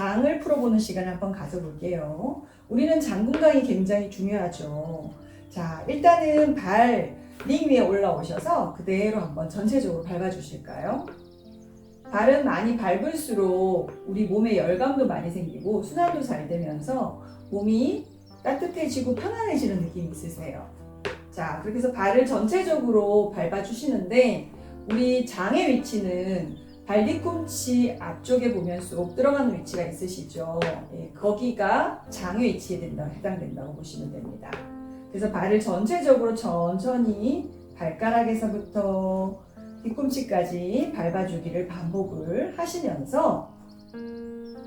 장을 풀어보는 시간을 한번 가져볼게요. 우리는 장 건강이 굉장히 중요하죠. 자, 일단은 발 링 위에 올라오셔서 그대로 한번 전체적으로 밟아주실까요? 발은 많이 밟을수록 우리 몸에 열감도 많이 생기고 순환도 잘 되면서 몸이 따뜻해지고 편안해지는 느낌이 있으세요. 자, 그렇게 해서 발을 전체적으로 밟아주시는데 우리 장의 위치는 발 뒤꿈치 앞쪽에 보면 쏙 들어가는 위치가 있으시죠. 예, 거기가 장의 위치에 된다, 해당된다고 보시면 됩니다. 그래서 발을 전체적으로 천천히 발가락에서부터 뒤꿈치까지 밟아주기를 반복을 하시면서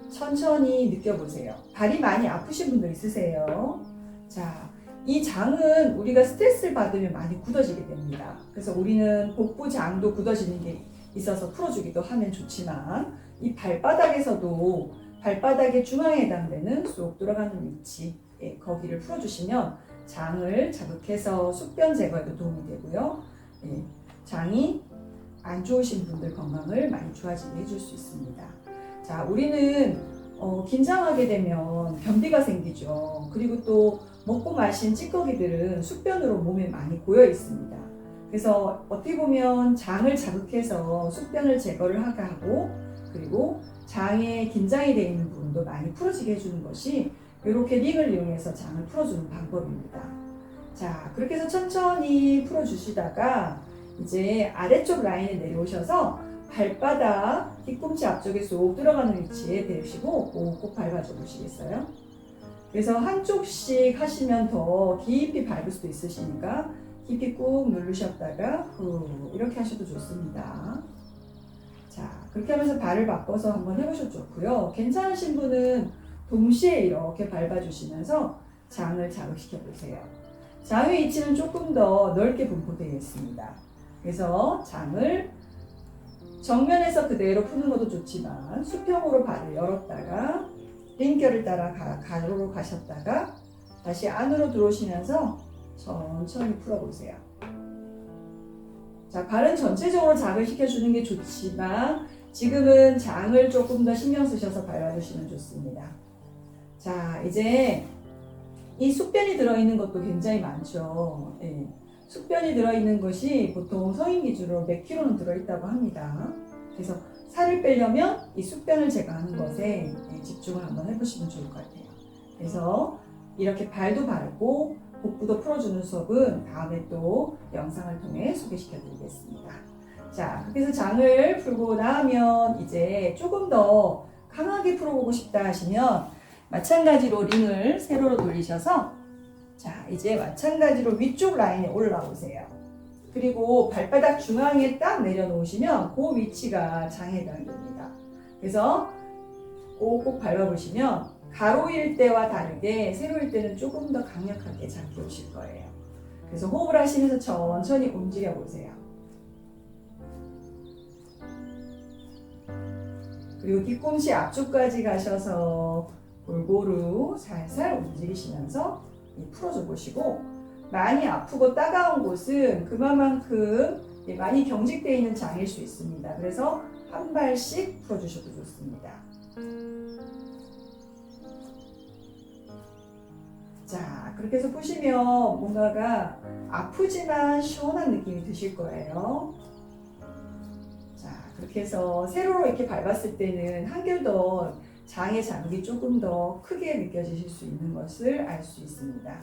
천천히 느껴보세요. 발이 많이 아프신 분들 있으세요? 자, 이 장은 우리가 스트레스를 받으면 많이 굳어지게 됩니다. 그래서 우리는 복부 장도 굳어지는 게 있어서 풀어주기도 하면 좋지만 이 발바닥에서도 발바닥의 중앙에 해당되는 쏙 들어가는 위치 예, 거기를 풀어주시면 장을 자극해서 숙변 제거에도 도움이 되고요. 예, 장이 안 좋으신 분들 건강을 많이 좋아지게 해줄 수 있습니다. 자, 우리는 어, 긴장하게 되면 변비가 생기죠. 그리고 또 먹고 마신 찌꺼기들은 숙변으로 몸에 많이 고여 있습니다. 그래서 어떻게 보면 장을 자극해서 숙변을 제거를 하게 하고 그리고 장에 긴장이 되어 있는 부분도 많이 풀어지게 해주는 것이 이렇게 링을 이용해서 장을 풀어주는 방법입니다. 자, 그렇게 해서 천천히 풀어주시다가 이제 아래쪽 라인에 내려오셔서 발바닥 뒤꿈치 앞쪽에 쏙 들어가는 위치에 대시고 꼭 밟아줘 보시겠어요? 그래서 한쪽씩 하시면 더 깊이 밟을 수도 있으시니까 깊이 꾹 누르셨다가 후 이렇게 하셔도 좋습니다. 자 그렇게 하면서 발을 바꿔서 한번 해보셔도 좋고요. 괜찮으신 분은 동시에 이렇게 밟아주시면서 장을 자극시켜 보세요. 장의 위치는 조금 더 넓게 분포되어 있습니다. 그래서 장을 정면에서 그대로 푸는 것도 좋지만 수평으로 발을 열었다가 링결을 따라 가, 가로로 가셨다가 다시 안으로 들어오시면서 천천히 풀어보세요. 자, 발은 전체적으로 자극 시켜주는 게 좋지만 지금은 장을 조금 더 신경 쓰셔서 밟아주시면 좋습니다. 자, 이제 이 숙변이 들어있는 것도 굉장히 많죠. 예. 숙변이 들어있는 것이 보통 성인 기준으로 몇 킬로는 들어있다고 합니다. 그래서 살을 빼려면 이 숙변을 제거하는 것에 예, 집중을 한번 해보시면 좋을 것 같아요. 그래서 이렇게 발도 바르고 복부도 풀어주는 수업은 다음에 또 영상을 통해 소개시켜 드리겠습니다. 자, 그래서 장을 풀고 나면 이제 조금 더 강하게 풀어보고 싶다 하시면 마찬가지로 링을 세로로 돌리셔서 자, 이제 마찬가지로 위쪽 라인에 올라오세요. 그리고 발바닥 중앙에 딱 내려놓으시면 그 위치가 장에 해당됩니다. 그래서 꼭꼭 밟아보시면 가로일 때와 다르게 세로일 때는 조금 더 강력하게 잡혀 오실 거예요. 그래서 호흡을 하시면서 천천히 움직여 보세요. 그리고 뒤꿈치 앞쪽까지 가셔서 골고루 살살 움직이시면서 풀어줘 보시고 많이 아프고 따가운 곳은 그만큼 많이 경직되어 있는 장일 수 있습니다. 그래서 한 발씩 풀어주셔도 좋습니다. 자, 그렇게 해서 푸시면 뭔가가 아프지만 시원한 느낌이 드실 거예요. 자, 그렇게 해서 세로로 이렇게 밟았을 때는 한결 더 장의 자극이 조금 더 크게 느껴지실 수 있는 것을 알 수 있습니다.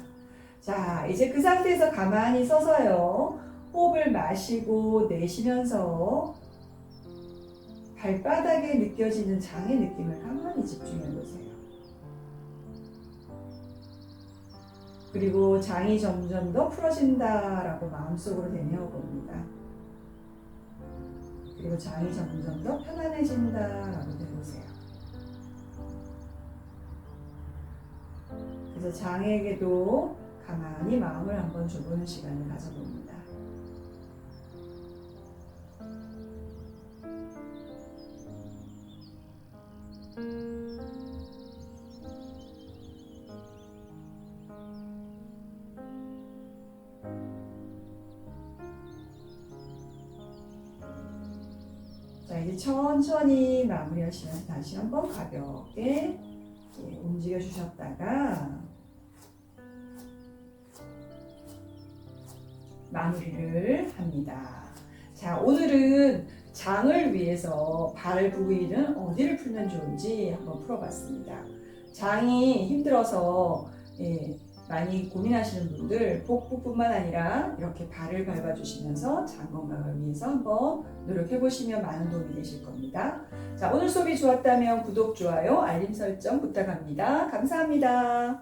자, 이제 그 상태에서 가만히 서서요. 호흡을 마시고 내쉬면서 발바닥에 느껴지는 장의 느낌을 가만히 집중해 보세요. 그리고 장이 점점 더 풀어진다라고 마음속으로 되뇌어 봅니다. 그리고 장이 점점 더 편안해진다라고 되보세요. 그래서 장에게도 가만히 마음을 한번 줘보는 시간을 가져봅니다. 자, 이제 천천히 마무리하시면서 다시 한번 가볍게 예, 움직여 주셨다가 마무리를 합니다. 자, 오늘은 장을 위해서 발 부위는 어디를 풀면 좋은지 한번 풀어봤습니다. 장이 힘들어서 예, 많이 고민하시는 분들 복부뿐만 아니라 이렇게 발을 밟아주시면서 장 건강을 위해서 한번 노력해 보시면 많은 도움이 되실 겁니다. 자, 오늘 수업이 좋았다면 구독, 좋아요, 알림 설정 부탁합니다. 감사합니다.